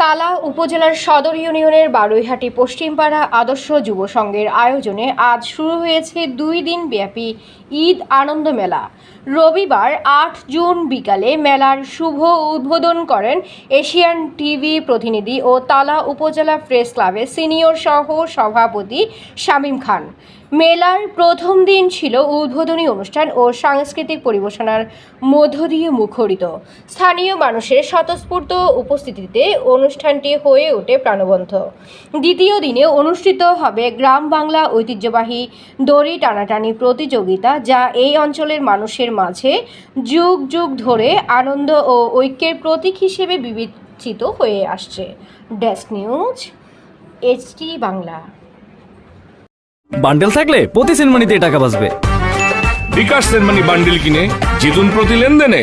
তালা উপজেলার সদর ইউনিয়নের বারুইহাটি পশ্চিমপাড়া আদর্শ যুব সংঘের আয়োজনে আজ শুরু হয়েছে দুই দিন ব্যাপী ঈদ আনন্দ মেলা। রবিবার আট জুন বিকালে মেলার শুভ উদ্বোধন করেন এশিয়ান টিভি প্রতিনিধি ও তালা উপজেলা প্রেস ক্লাবের সিনিয়র সহ সভাপতি শামীম খান। মেলার প্রথম দিন ছিল উদ্বোধনী অনুষ্ঠান ও সাংস্কৃতিক পরিবেশনার মধ্য দিয়ে মুখরিত। স্থানীয় মানুষের স্বতঃস্ফূর্ত উপস্থিতিতে অনুষ্ঠানটি হয়ে ওঠে প্রাণবন্ত। দ্বিতীয় দিনে অনুষ্ঠিত হবে গ্রাম বাংলা ঐতিহ্যবাহী দড়ি টানাটানি প্রতিযোগিতা, যা এই অঞ্চলের মানুষের মাঝে যুগ যুগ ধরে আনন্দ ও ঐক্যের প্রতীক হিসেবে বিবেচিত হয়ে আসছে। Desk news HT Bangla. Bandel থাকলে প্রতি সেনমানিতে টাকা বাঁচবে। বিকাশ সেনমানি বান্ডিল কিনে, জিতুন প্রতি লেনদেনে।